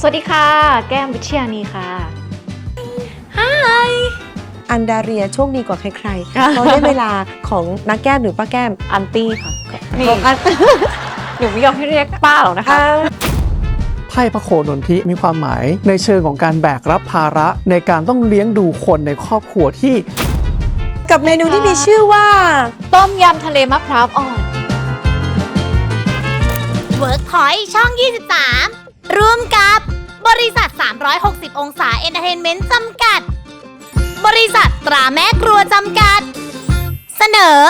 สวัสดีค่ะ แก้มวิชยานีค่ะอันดาเรียโชคดีกว่าใครๆเพราะได้เวลาของนักแก้มหรือป้าแก้ม อันตี้ค่ะ นี่ของอันหนูไม่ยอมให้เรียกป้าหรอกนะคะ ไพ่พระโคนนทิมีความหมายในเชิงของการแบกรับภาระในการต้องเลี้ยงดูคนในครอบครัวที่ กับเมนูที่มีชื่อว่า ต้มยำทะเลมะพร้าวอ่อน เวิร์กพอยช่อง 23 ร่วมกับบริษัท 360 องศาเอนเตอร์เทนเมนต์จำกัด บริษัทตราแม่ครัวจำกัด เสนอ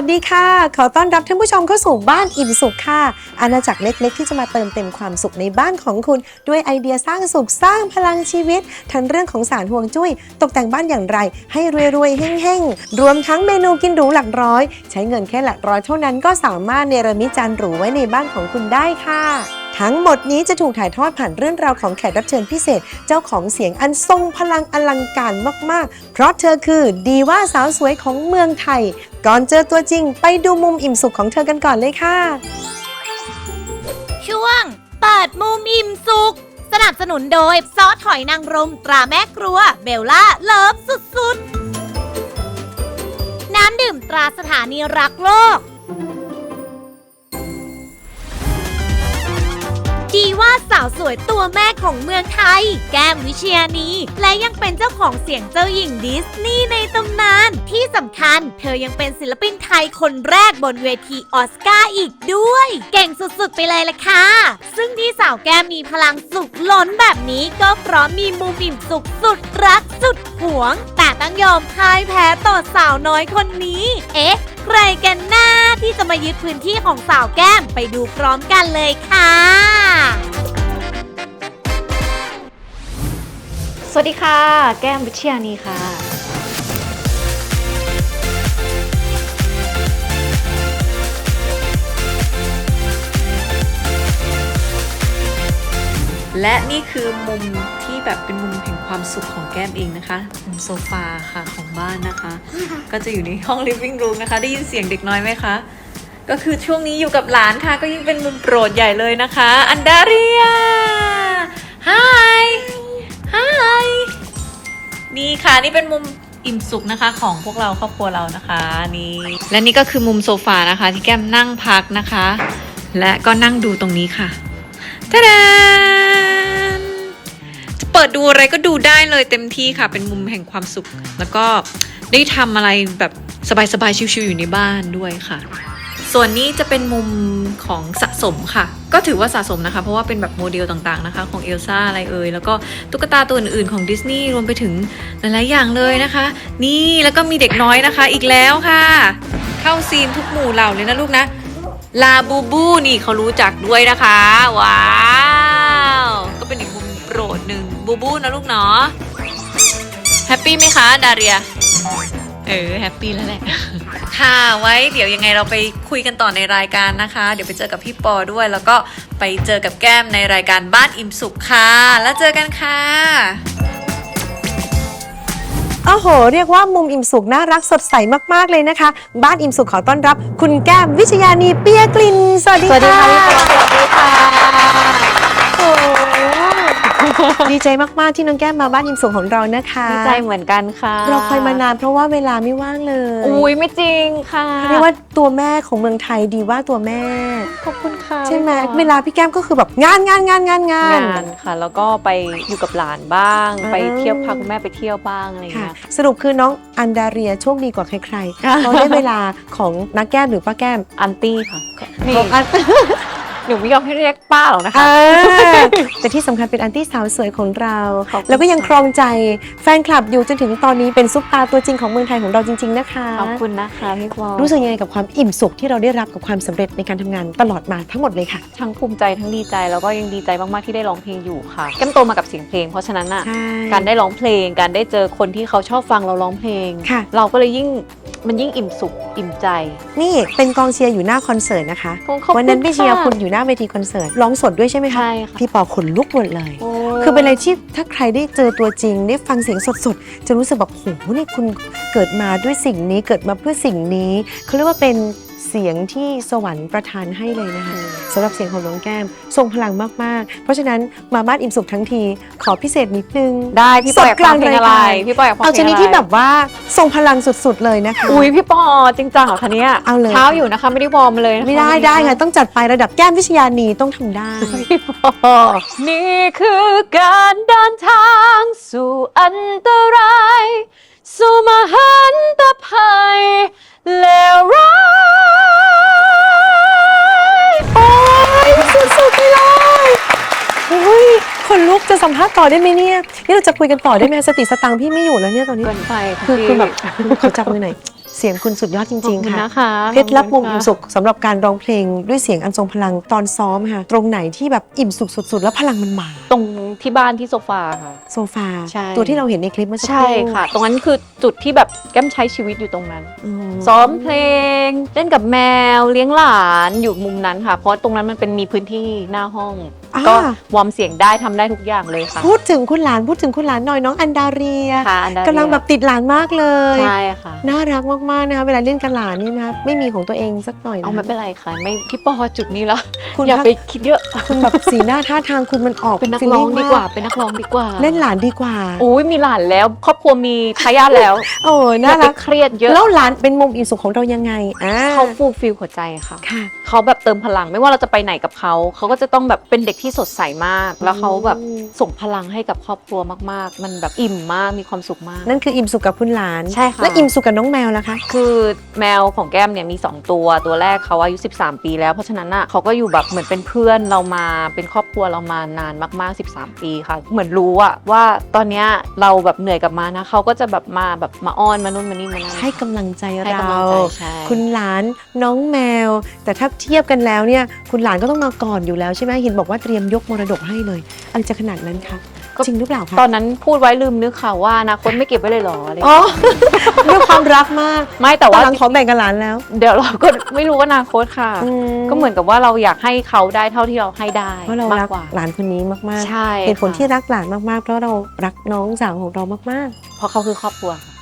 วัสดีค่ะ ขอต้อนรับท่านผู้ชมเข้าสู่บ้านอิ่มสุขค่ะ อาณาจักรเล็กๆ ที่จะมาเติมเต็มความสุขในบ้านของคุณ ด้วยไอเดียสร้างสุขสร้างพลังชีวิต ทั้งเรื่องของสารห่วงจุ้ย ตกแต่งบ้านอย่างไร ให้รวยๆเฮ่งๆ รวมทั้งเมนูกินหรูหลักร้อย ใช้เงินแค่หลักร้อยเท่านั้นก็สามารถเนรมิตจานหรูไว้ในบ้านของคุณได้ค่ะทั้งหมดนี้จะถูกถ่ายทอดผ่านเรื่องราวของแขกรับเชิญพิเศษ เจ้าของเสียงอันทรงพลังอลังการมาก ๆ เพราะเธอคือดีว่าสาวสวยของเมืองไทย ก่อนเจอตัวจริง ไปดูมุมอิ่มสุขของเธอกันก่อนเลยค่ะ ช่วง เปิดมุมอิ่มสุข สนับสนุนโดยซอสหอยนางรมตราแม่ครัว เบลล่า เลิฟสุดๆ น้ำดื่มตราสถานีรักโลก ดีว่าสาวสวยตัวแม่ของเมืองไทย แก้มวิเชียนีและยังเป็นเจ้าของเสียงเจ้าหญิงดิสนีย์ในตำนาน ที่สำคัญเธอยังเป็นศิลปินไทยคนแรกบนเวทีออสการ์อีกด้วย เก่งสุดๆ ไปเลยล่ะค่ะ ซึ่งที่สาวแก้มมีพลังสุขล้นแบบนี้ก็เพราะมีมุมอิ่มสุขสุดรักสุดหวง แต่ต้องยอมพ่ายแพ้ต่อสาวน้อยคนนี้ เอ๊ะ ใครกันหน้าที่จะมายึดพื้นที่ของสาวแก้มไปดูพร้อมกันเลยค่ะ วัสดีค่ะ แก้มวิชยานีค่ะ และนี่คือมุมที่แบบเป็นมุมแห่งความสุขของแก้มเองนะคะ มุมโซฟาค่ะของบ้านนะคะ ก็จะอยู่ในห้อง living room นะคะ ได้ยินเสียงเด็กน้อยไหมคะ ก็คือช่วงนี้อยู่กับหลานค่ะ ก็ยิ่งเป็นมุมโปรดใหญ่เลยนะคะ อันดาเรีย Hi Hi นี่ค่ะนี่เป็นมุมอิ่มสุขนะคะ ของพวกเราครอบครัวเรานะคะนี่และนี่ก็คือมุมโซฟานะคะ ที่แก้มนั่งพักนะคะ และก็นั่งดูตรงนี้ค่ะทะดานจะเปิดดูอะไรก็ดูได้เลยเต็มที่ค่ะ เป็นมุมแห่งความสุข แล้วก็ได้ทำอะไรแบบสบายๆชิวๆอยู่ในบ้านด้วยค่ะ ส่วนนี้จะเป็นมุมของสะสมค่ะ ก็ถือว่าสะสมนะคะ เพราะว่าเป็นแบบโมเดลต่างๆนะคะ ของเอลซ่าอะไรเอ่ย แล้วก็ตุ๊กตาตัวอื่นๆของดิสนีย์รวมไปถึงหลายๆอย่างเลยนะคะ นี่แล้วก็มีเด็กน้อยนะคะอีกแล้วค่ะ เข้าซีนทุกหมู่เหล่าเลยนะลูกนะ ลาบูบูนี่เขารู้จักด้วยนะคะ ว้าว ก็เป็นอีกมุมโปรดหนึ่งบูบูนะลูกเนาะแฮปปี้ไหมคะดาเรีย เออแฮปปี้แล้วแหละ ค่ะไว้เดี๋ยวยังไงเราไปคุยกันต่อในรายการนะคะ เดี๋ยวไปเจอกับพี่ปอด้วย แล้วก็ไปเจอกับแก้มในรายการบ้านอิ่มสุขค่ะ แล้วเจอกันค่ะโอ้โห เรียกว่ามุมอิ่มสุขน่ารักสดใสมาก ๆ เลยนะคะ บ้านอิ่มสุขขอต้อนรับ คุณแก้มวิชยานีเปียกลิน สวัสดีสวัสดีค่ะ ดีใจมากๆที่น้องแก้มมาบ้านอิ่มสุขของเรานะคะดีใจเหมือนกันค่ะ เราคอยมานานเพราะว่าเวลาไม่ว่างเลยอุ้ยไม่จริงค่ะเรียกว่าตัวแม่ของเมืองไทยดีว่าตัวแม่ขอบคุณค่ะใช่ไหมพี่ปอเวลาพี่แก้มก็คือแบบงานงานงานงานงานงานค่ะ แล้วก็ไปอยู่กับหลานบ้างอ่าไปเที่ยวพาคุณแม่ไปเที่ยวบ้างอะไรอย่างค่ะเงี้ยสรุปคือน้องอันดาเรียโชคดีกว่าใครๆค่ะเพราะได้เวลาของนักแก้มหรือป้าแก้มอันตี้ค่ะนี่ของอัน หนูไม่ยอมให้เรียกป้าหรอกนะคะ อ่าแต่ที่สำคัญเป็นอันตี้สาวสวยของเรา ขอบคุณ แล้วก็ยังครองใจแฟนคลับอยู่จนถึงตอนนี้เป็นซุปตาตัวจริงของเมืองไทยของเราจริง ๆ นะคะ ขอบคุณนะคะพี่ปอรู้สึกยังไงกับความอิ่มสุขที่เราได้รับกับความสำเร็จในการทำงานตลอดมาทั้งหมดเลยค่ะ ทั้งภูมิใจทั้งดีใจแล้วก็ยังดีใจมากๆที่ได้ร้องเพลงอยู่ค่ะแก้มโตมากับเสียงเพลง เพราะฉะนั้นอะใช่การได้ร้องเพลง การได้เจอคนที่เขาชอบฟังเราร้องเพลง ค่ะ เราก็เลยยิ่ง มันยิ่งอิ่มสุขอิ่มใจ นี่เป็นกองเชียร์อยู่หน้าคอนเสิร์ตนะคะ ขอบคุณวันนั้นไปเชียร์ค่ะคุณอยู่หน้าเวทีคอนเสิร์ตร้องสดด้วยใช่ไหมคะใช่ค่ะ พี่ปอขนลุกหมดเลยโอ้คือเป็นอะไรที่ถ้าใครได้เจอตัวจริง ได้ฟังเสียงสดๆ จะรู้สึกแบบโหนี่คุณเกิดมาด้วยสิ่งนี้เกิดมาเพื่อสิ่งนี้เขาเรียกว่าเป็น เสียงที่สวรรค์ประทานให้เลยนะคะสำหรับเสียงของน้องแก้ม ทรงพลังมาก ๆ เพราะฉะนั้นมาบ้านอิ่มสุขทั้งที ขอพิเศษนิดนึงได้พี่ปออยากฟังเพลงอะไรสดกลางรายการพี่ปออยากฟังเอาเพชลงนิดอะไรที่แบบว่าทรงพลังสุด ๆ เลยนะคะอุ้ยพี่ปอจริงจังเหรอคะเนี่ยเอาเลยเช้าอยู่นะคะไม่ได้วอร์มเลยนะคะไม่ได้วันนี้ได้ไงต้องจัดไประดับแก้มวิชยานีต้องทำได้พี่ปอนี่คือการเดินทางสู่อันตราย สู่มหันตภัย เลวร้ายโอ้ยสุดๆไปเลยอุ้ยคนลุกจะสัมภาษณ์ต่อได้ไหมเนี่ย นี่เราจะคุยกันต่อได้ไหมสติสตังค์พี่ไม่อยู่แล้วเนี่ยตอนนี้ เกินไปคือพี่คุณแบบขอจับมือหน่อยเสียงคุณสุดยอดจขอบริงคุณๆค่ะ นะคะเพชรลับวงขอิ่บมคุณค่ะ สุขสำหรับการร้องเพลงด้วยเสียงอันทรงพลังตอนซ้อมค่ะ ตรงไหนที่แบบอิ่มสุขสุด ๆ แล้วพลังมันมา ตรงที่บ้านที่โซฟาค่ะ โซฟา ใช่ ตัวที่เราเห็นในคลิปเมื่อสักคใช่รู่ค่ะ ตรงนั้นคือจุดที่แบบแก้มใช้ชีวิตอยู่ตรงนั้น อืมซ้อมเพลง เล่นกับแมวเลี้ยงหลานอยู่มุมนั้นค่ะ เพราะตรงนั้นมันเป็นมีพื้นที่หน้าห้อง อ่าก็วอร์มเสียงได้ทำได้ทุกอย่างเลยค่ะพูดถึงคุณหลานพูดถึงคุณหลานหน่อยน้องอันดาเรียค่ะอันดาเรียกำลังแบบติดหลานมากเลย ใช่ค่ะน่ารักมากๆนะคะเวลาเล่นกับหลานเนี่ยนะคะไม่มีของตัวเองสักหน่อยนะเอาไม่เป็นไรค่ะไม่พี่ปอจุดนี้แล้วคุณอย่าพักไปคิดเยอะ คุณแบบสีหน้าท่าทางคุณมันออก เป็นนัก feeling ร้องดีกว่ามเป็นนักร้องดีกว่าเล่นหลานดีกว่าโอ้ยมีหลานแล้ว ครอบครัวมีทายาทแล้วโอ้อย่าน่าไปรักเครียดเยอะแล้วหลานเป็นมุมอิ่มสุขของเรายังไงอ่าเขาฟูลฟิลหัวใจค่ะ ค่ะ เขาแบบเติมพลังไม่ว่าเราจะไปไหนกับเขาเขาก็จะต้องแบบเป็นเด็กที่สดใสมาก แล้วเขาแบบอืมส่งพลังให้กับครอบครัวมากๆ มันแบบอิ่มมากมีความสุขมาก นั่นคืออิ่มสุขกับคุณหลานใช่ค่ะและอิ่มสุขกับน้องแมวล่ะคะ คือแมวของแก้มเนี่ยมี 2 ตัวตัวแรกเขาอายุ 13 ปีแล้วเพราะฉะนั้นอะเขาก็อยู่แบบเหมือนเป็นเพื่อนเรามาเป็นครอบครัวเรามานานมากๆ 13ปีค่ะ เหมือนรู้อะว่าตอนเนี้ยเราแบบเหนื่อยกับมานะเขาก็จะแบบมาแบบมาอ้อนมานู่นมานี่มานั่น ให้กำลังใจให้เรากำลังใจใช่ คุณหลานน้องแมว แต่ถ้าเทียบกันแล้วเนี่ย คุณหลานก็ต้องมาก่อนอยู่แล้วใช่ไหมเห็นบอกว่าเตรียมยกมรดกให้เลยอะไรจะขนาดนั้นคะ จริงหรือเปล่าคะตอนนั้นพูดไว้ลืมนึกค่ะว่าอนาคตไม่เก็บไว้เลยเหรออะไรอย่างอ๋อเงี้ยด้วยความรักมากไม่แต่แต่ว่าว่า หลังขอแบ่งกับหลานแล้ว เดี๋ยวเราก็ ไม่รู้ว่าอนาคตค่ะก็เหมือนกับว่าเราอยากให้เขาได้เท่าที่เราให้ได้เพราะเรามากรักกว่า หลานคนนี้มากใช่ๆเหตุผลค่ะ ที่รักหลานมากๆ เพราะเรารักน้องสาวของเรามากเพราะเขาคือครอบครัวค่ะ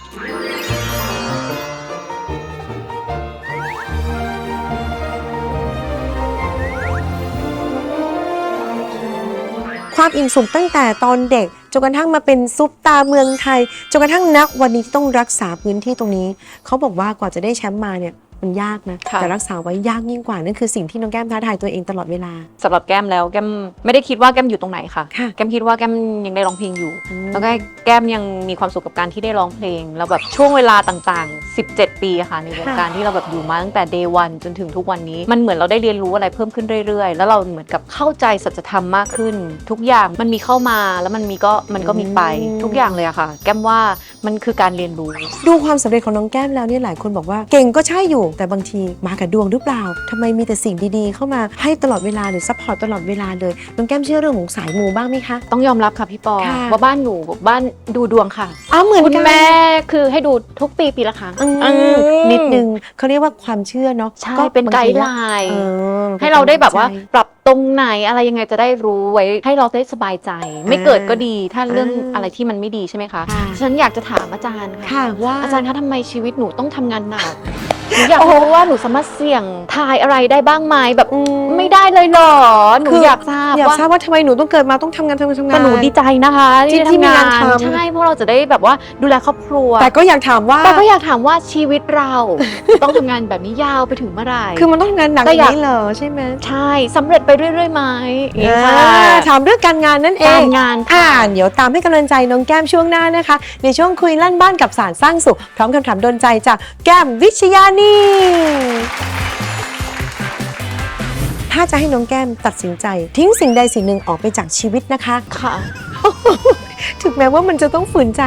ความอิ่มสุขตั้งแต่ตอนเด็กจนกระทั่งมาเป็นซุปตาเมืองไทยจนกระทั่งนักวันนี้ที่ต้องรักษาพื้นที่ตรงนี้ เขาบอกว่ากว่าจะได้แชมป์มาเนี่ย มันยากนะค่ะแต่รักษาไว้ยากยิ่งกว่านั่นคือสิ่งที่น้องแก้มท้าทายตัวเองตลอดเวลาสำหรับแก้มแล้วแก้มไม่ได้คิดว่าแก้มอยู่ตรงไหนค่ะค่ะแก้มคิดว่าแก้มยังได้ร้องเพลงอยู่อืมแล้วก็แก้มยังมีความสุขกับการที่ได้ร้องเพลง แล้วแบบช่วงเวลาต่างๆ 17 ปีอะค่ะในวงการที่เราแบบอยู่มาตั้งแต่ day one จนถึงทุกวันนี้ มันเหมือนเราได้เรียนรู้อะไรเพิ่มขึ้นเรื่อยๆ แล้วเราเหมือนกับเข้าใจสัจธรรมมากขึ้น ทุกอย่างมันมีเข้ามาแล้วมันมีก็มันก็มีไปทุกอย่างเลยอะค่ะ แก้มว่ามันคือการเรียนรู้ ดูความสำเร็จของน้องแก้มแล้วเนี่ยหลายคนบอกว่าเก่งก็ใช่อยู่แต่บางทีมากับดวงหรือเปล่าทำไมมีแต่สิ่งดีๆ เข้ามาให้ตลอดเวลาหรือซัพพอร์ตตลอดเวลาเลยน้องแก้มเชื่อเรื่องของสายมูบ้างไหมคะ ต้องยอมรับค่ะพี่ปอค่ะ ว่าบ้านหนูบ้านดูดวงค่ะอ้าวเหมือนคุณกันแม่คือให้ดูทุกปีปีละครั้งอืมอืมนิดนึงเขาเรียกว่าความเชื่อเนาะใช่เป็นไกด์ไลน์เออให้เราได้แบบว่าใช่ปรับตรงไหนอะไรยังไงจะได้รู้ไว้ ให้เราได้สบายใจ ไม่เกิดก็ดีถ้าเรื่องอ่าอะไรที่มันไม่ดีใช่ไหมคะค่ะ ฉันอยากจะถามอาจารย์ค่ะ ค่ะว่าอาจารย์คะทำไมชีวิตหนูต้องทำงานหนัก หนูอยากรู้ว่าหนูสามารถเสี่ยงทายอะไรได้บ้างไหมแบบอืมไม่ได้เลยเหรอหนูคืออยากทราบอยากว่าทราบว่าทำไมหนูต้องเกิดมาต้องทำงานทำงานทำงาน แต่หนูดีใจนะคะที่ได้ที่มีทำงานทำ ใช่เพราะเราจะได้แบบว่าดูแลครอบครัว แต่ก็อยากถามว่า แต่ก็อยากถามว่าชีวิตเรา ต้องทำงานแบบนี้ยาวไปถึงเมื่อไหร่ คือมันต้องทำงานหนักอแต่อยาก ย่างนี้เหรอใช่ไหมใช่สำเร็จไปเรื่อยๆไหมอย่างนี้อ่าค่ะถามเรื่องการงานนั่นเองการงาน อ่าเดี๋ยวตามให้กำลังใจน้องแก้มช่วงหน้านะคะ ในช่วงคุยลั่นบ้านกับสารสร้างสุข พร้อมคำถามโดนใจจากแก้มวิชยานีพถ้าจะให้น้องแก้มตัดสินใจ ทิ้งสิ่งใดสิ่งหนึ่งออกไปจากชีวิตนะคะ ค่ะ ถึงแม้ว่ามันจะต้องฝืนใจ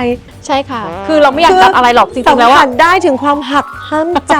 ใช่ค่ะ คือเราไม่อยากตัดอะไรหรอกจริงๆแล้วสัมอะ ผัสได้ถึงความหักห้ามใจ